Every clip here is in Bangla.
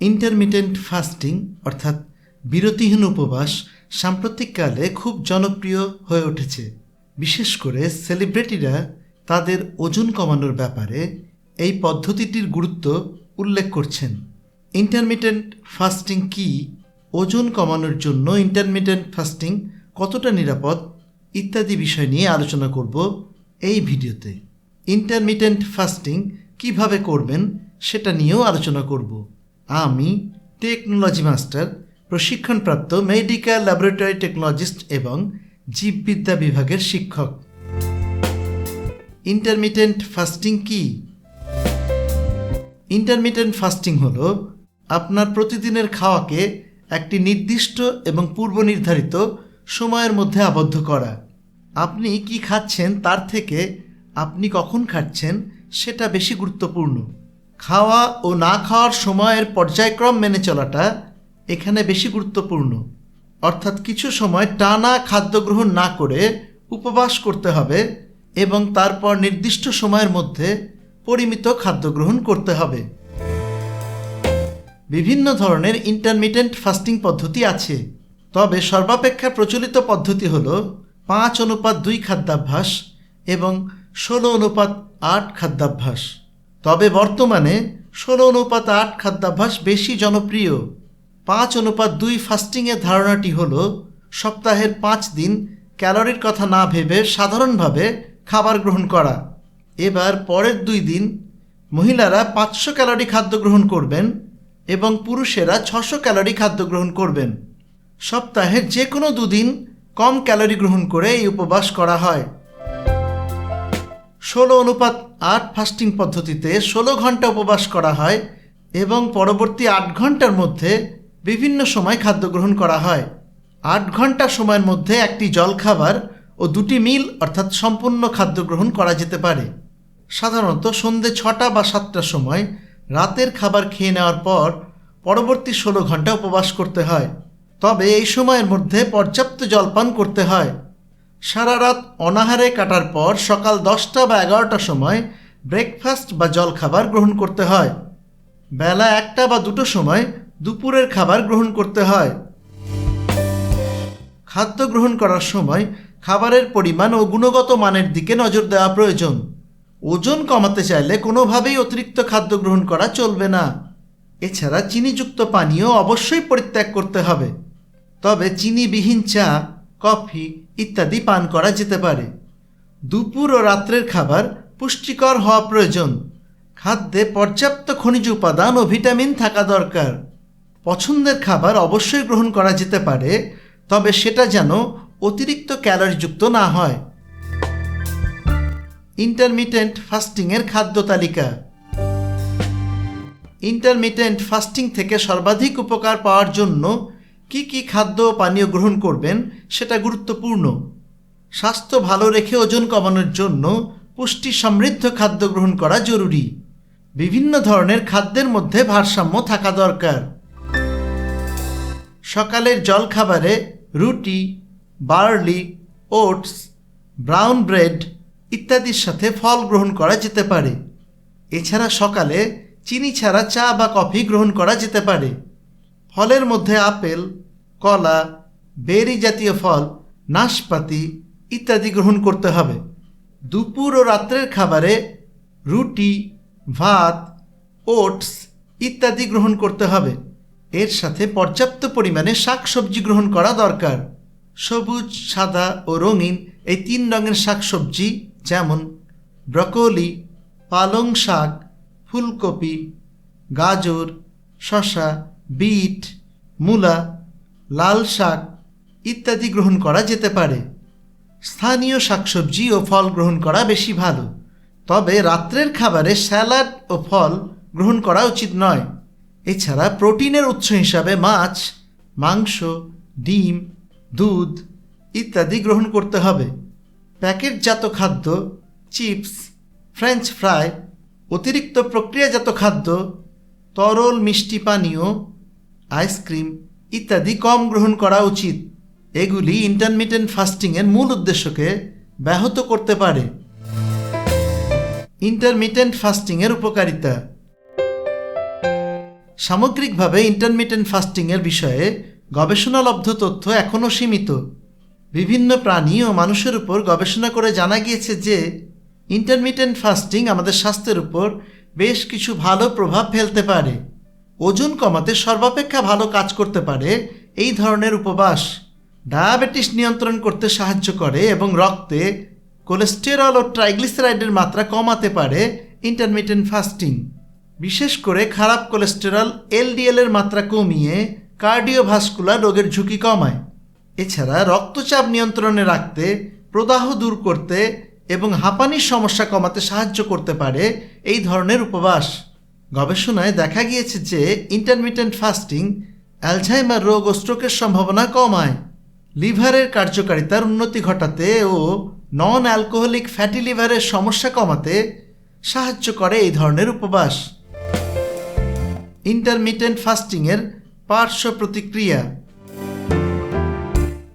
ইন্টারমিটেন্ট ফাস্টিং অর্থাৎ বিরতিহীন উপবাস, সাম্প্রতিককালে খুব জনপ্রিয় হয়ে উঠেছে। বিশেষ করে সেলিব্রিটিরা তাদের ওজন কমানোর ব্যাপারে এই পদ্ধতিটির গুরুত্ব উল্লেখ করছেন। ইন্টারমিটেন্ট ফাস্টিং কি? ওজন কমানোর জন্য ইন্টারমিটেন্ট ফাস্টিং কতটা নিরাপদ? ইত্যাদি বিষয় নিয়ে আলোচনা করব এই ভিডিওতে। ইন্টারমিটেন্ট ফাস্টিং কীভাবে করবেন সেটা নিয়েও আলোচনা করব। আমি টেকনোলজি মাস্টার প্রশিক্ষণপ্রাপ্ত মেডিকেল ল্যাবরেটরি টেকনোলজিস্ট এবং জীববিদ্যা বিভাগের শিক্ষক। ইন্টারমিটেন্ট ফাস্টিং কি? ইন্টারমিটেন্ট ফাস্টিং হলো আপনার প্রতিদিনের খাওয়াকে একটি নির্দিষ্ট এবং পূর্ব নির্ধারিত সময়ের মধ্যে আবদ্ধ করা। আপনি কি খাচ্ছেন তার থেকে আপনি কখন খাচ্ছেন সেটা বেশি গুরুত্বপূর্ণ। খাওয়া ও না খাওয়ার সময়ের পর্যায়ক্রম মেনে চলাটা এখানে বেশি গুরুত্বপূর্ণ। অর্থাৎ কিছু সময় টানা খাদ্য গ্রহণ না করে উপবাস করতে হবে এবং তারপর নির্দিষ্ট সময়ের মধ্যে পরিমিত খাদ্য গ্রহণ করতে হবে। বিভিন্ন ধরনের ইন্টারমিটেন্ট ফাস্টিং পদ্ধতি আছে। তবে সর্বাপেক্ষা প্রচলিত পদ্ধতি হল পাঁচ অনুপাত দুই খাদ্যাভ্যাস এবং ষোলো অনুপাত আট খাদ্যাভ্যাস। তবে বর্তমানে ষোলো অনুপাত আট খাদ্যাভ্যাস বেশি জনপ্রিয়। পাঁচ অনুপাত দুই ফাস্টিংয়ের ধারণাটি হল, সপ্তাহের পাঁচ দিন ক্যালোরির কথা না ভেবে সাধারণভাবে খাবার গ্রহণ করা। এবার পরের দুই দিন মহিলারা পাঁচশো ক্যালোরি খাদ্য গ্রহণ করবেন এবং পুরুষেরা ছশো ক্যালোরি খাদ্য গ্রহণ করবেন। সপ্তাহের যে কোনো দুদিন কম ক্যালোরি গ্রহণ করে এই উপবাস করা হয়। ষোলো অনুপাত আট ফাস্টিং পদ্ধতিতে ষোলো ঘণ্টা উপবাস করা হয় এবং পরবর্তী আট ঘণ্টার মধ্যে বিভিন্ন সময় খাদ্য গ্রহণ করা হয়। আট ঘণ্টা সময়ের মধ্যে একটি জলখাবার ও দুটি মিল অর্থাৎ সম্পূর্ণ খাদ্য গ্রহণ করা যেতে পারে। সাধারণত সন্ধে ছটা বা সাতটার সময় রাতের খাবার খেয়ে নেওয়ার পর পরবর্তী ষোলো ঘণ্টা উপবাস করতে হয়। তবে এই সময়ের মধ্যে পর্যাপ্ত জলপান করতে হয়। সারা রাত অনাহারে কাটার পর সকাল দশটা বা এগারোটার সময় ব্রেকফাস্ট বা জলখাবার গ্রহণ করতে হয়। বেলা একটা বা দুটো সময় দুপুরের খাবার গ্রহণ করতে হয়। খাদ্য গ্রহণ করার সময় খাবারের পরিমাণ ও গুণগত মানের দিকে নজর দেওয়া প্রয়োজন। ওজন কমাতে চাইলে কোনোভাবেই অতিরিক্ত খাদ্য গ্রহণ করা চলবে না। এছাড়া চিনিযুক্ত পানীয় অবশ্যই পরিত্যাগ করতে হবে। তবে চিনিবিহীন চা, কফি ইত্যাদি পান করা যেতে পারে। দুপুর ও রাত্রের খাবার পুষ্টিকর হওয়া প্রয়োজন। খাদ্যে পর্যাপ্ত খনিজ উপাদান ও ভিটামিন থাকা দরকার। পছন্দের খাবার অবশ্যই গ্রহণ করা যেতে পারে, তবে সেটা যেন অতিরিক্ত ক্যালোরিযুক্ত না হয়। ইন্টারমিটেন্ট ফাস্টিংয়ের খাদ্য তালিকা। ইন্টারমিটেন্ট ফাস্টিং থেকে সর্বাধিক উপকার পাওয়ার জন্য কি কি খাদ্য পানীয় গ্রহণ করবেন সেটা গুরুত্বপূর্ণ। স্বাস্থ্য ভালো রেখে ওজন কমানোর জন্য পুষ্টি সমৃদ্ধ খাদ্য গ্রহণ করা জরুরি। বিভিন্ন ধরনের খাদ্যের মধ্যে ভারসাম্য থাকা দরকার। সকালের জলখাবারে রুটি, বার্লি, ওটস, ব্রাউন ব্রেড ইত্যাদির সাথে ফল গ্রহণ করা যেতে পারে। এছাড়া সকালে চিনি ছাড়া চা বা কফি গ্রহণ করা যেতে পারে। ফলের মধ্যে আপেল, কলা, বেরি জাতীয় ফল, নাশপাতি ইত্যাদি গ্রহণ করতে হবে। দুপুর ও রাত্রের খাবারে রুটি, ভাত, ওটস ইত্যাদি গ্রহণ করতে হবে। এর সাথে পর্যাপ্ত পরিমাণে শাকসবজি গ্রহণ করা দরকার। সবুজ, সাদা ও রঙিন এই তিন রঙের শাকসবজি যেমন ব্রকোলি, পালং শাক, ফুলকপি, গাজর, শসা, বিট মূলা, লাল শাক ইত্যাদি গ্রহণ করা যেতে পারে। স্থানীয় শাকসবজি ও ফল গ্রহণ করা বেশি ভালো। তবে রাত্রের খাবারে স্যালাড ও ফল গ্রহণ করা উচিত নয়। এছাড়া প্রোটিনের উৎস হিসাবে মাছ, মাংস, ডিম, দুধ ইত্যাদি গ্রহণ করতে হবে। প্যাকেটজাত খাদ্য, চিপস, ফ্রেঞ্চ ফ্রাই, অতিরিক্ত প্রক্রিয়াজাত খাদ্য, তরল মিষ্টি পানীয় আইসক্রিম ইত্যাদি কম গ্রহণ করা উচিত। এগুলি ইন্টারমিটেন্ট ফাস্টিংয়ের মূল উদ্দেশ্যকে ব্যাহত করতে পারে। ইন্টারমিটেন্ট ফাস্টিংয়ের উপকারিতা। সামগ্রিকভাবে ইন্টারমিটেন্ট ফাস্টিংয়ের বিষয়ে গবেষণালব্ধ তথ্য এখনও সীমিত। বিভিন্ন প্রাণী ও মানুষের উপর গবেষণা করে জানা গিয়েছে যে ইন্টারমিটেন্ট ফাস্টিং আমাদের স্বাস্থ্যের উপর বেশ কিছু ভালো প্রভাব ফেলতে পারে। ওজন কমাতে সর্বাপেক্ষা ভালো কাজ করতে পারে এই ধরনের উপবাস। ডায়াবেটিস নিয়ন্ত্রণ করতে সাহায্য করে এবং রক্তে কোলেস্টেরল ও ট্রাইগ্লিসারাইডের মাত্রা কমাতে পারে ইন্টারমিটেন্ট ফাস্টিং। বিশেষ করে খারাপ কোলেস্টেরল, এলডিএল এর মাত্রা কমিয়ে কার্ডিওভাস্কুলার রোগের ঝুঁকি কমায়। এছাড়া রক্তচাপ নিয়ন্ত্রণে রাখতে, প্রদাহ দূর করতে এবং হাঁপানির সমস্যা কমাতে সাহায্য করতে পারে এই ধরনের উপবাস। গবেষণায় দেখা গিয়েছে যে ইন্টারমিটেন্ট ফাস্টিং অ্যালঝাইমার রোগ ও স্ট্রোকের সম্ভাবনা কমায়। লিভারের কার্যকারিতার উন্নতি ঘটাতে ও নন অ্যালকোহলিক ফ্যাটি লিভারের সমস্যা কমাতে সাহায্য করে এই ধরনের উপবাস। ইন্টারমিটেন্ট ফাস্টিংয়ের পার্শ্ব প্রতিক্রিয়া।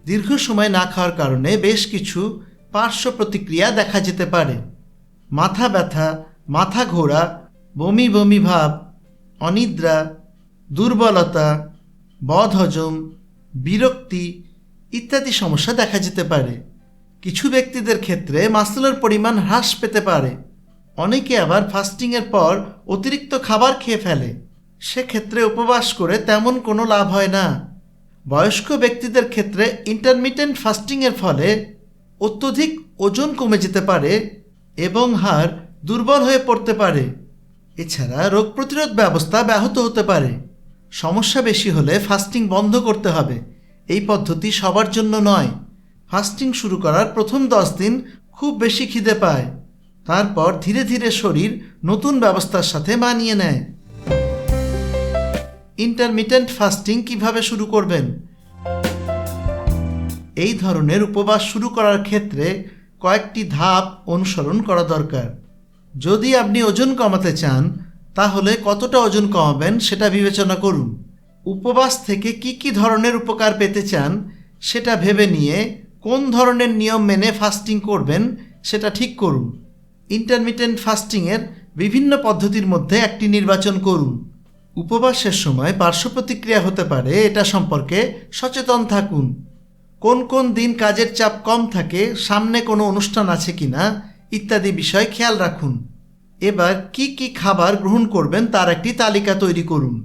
দীর্ঘ সময় না খাওয়ার কারণে বেশ কিছু পার্শ্ব প্রতিক্রিয়া দেখা যেতে পারে। মাথা ব্যথা, মাথা ঘোরা বমি বমি ভাব, অনিদ্রা, দুর্বলতা, বদহজম, বিরক্তি ইত্যাদি সমস্যা দেখা যেতে পারে। কিছু ব্যক্তিদের ক্ষেত্রে মাসুলের পরিমাণ হ্রাস পেতে পারে। অনেকে আবার ফাস্টিংয়ের পর অতিরিক্ত খাবার খেয়ে ফেলে। সেক্ষেত্রে উপবাস করে তেমন কোনো লাভ হয় না। বয়স্ক ব্যক্তিদের ক্ষেত্রে ইন্টারমিটেন্ট ফাস্টিংয়ের ফলে অত্যধিক ওজন কমে যেতে পারে এবং হাড় দুর্বল হয়ে পড়তে পারে। এছাড়া রোগ প্রতিরোধ ব্যবস্থা ব্যাহত হতে পারে। সমস্যা বেশি হলে ফাস্টিং বন্ধ করতে হবে। এই পদ্ধতি সবার জন্য নয়। ফাস্টিং শুরু করার প্রথম দশ দিন খুব বেশি খিদে পায়। তারপর ধীরে ধীরে শরীর নতুন ব্যবস্থার সাথে মানিয়ে নেয়। ইন্টারমিটেন্ট ফাস্টিং কীভাবে শুরু করবেন? এই ধরনের উপবাস শুরু করার ক্ষেত্রে কয়েকটি ধাপ অনুসরণ করা দরকার। যদি আপনি ওজন কমাতে চান, তাহলে কতটা ওজন কমাবেন সেটা বিবেচনা করুন। উপবাস থেকে কি কি ধরনের উপকার পেতে চান, সেটা ভেবে নিয়ে কোন ধরনের নিয়ম মেনে ফাস্টিং করবেন, সেটা ঠিক করুন। ইন্টারমিটেন্ট ফাস্টিংয়ের বিভিন্ন পদ্ধতির মধ্যে একটি নির্বাচন করুন। উপবাসের সময় পার্শ্ব প্রতিক্রিয়া হতে পারে, এটা সম্পর্কে সচেতন থাকুন। কোন কোন দিন কাজের চাপ কম থাকে, সামনে কোনো অনুষ্ঠান আছে কিনা ইত্যাদি বিষয় খেয়াল রাখুন। এবার কি কি খাবার গ্রহণ করবেন তার একটি তালিকা তৈরি করুন।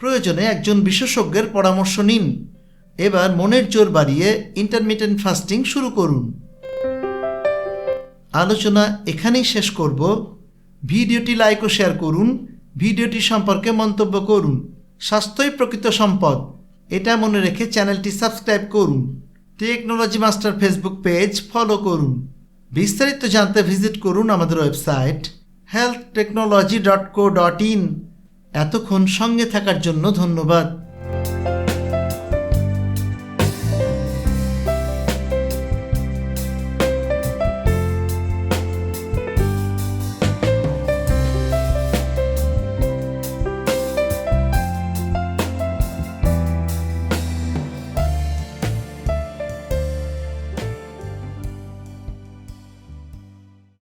প্রয়োজনে একজন বিশেষজ্ঞের পরামর্শ নিন। এবার মনের জোর বাড়িয়ে ইন্টারমিটেন্ট ফাস্টিং শুরু করুন। আলোচনা এখানেই শেষ করব। ভিডিওটি লাইক ও শেয়ার করুন। ভিডিওটি সম্পর্কে মন্তব্য করুন। স্বাস্থ্যই প্রকৃত সম্পদ। এটা মনে রেখে চ্যানেলটি সাবস্ক্রাইব করুন। Technology master Facebook page follow করুন। বিস্তারিত জানতে ভিজিট করুন আমাদের website health technology dot co dot in এতক্ষণ সঙ্গে থাকার জন্য ধন্যবাদ।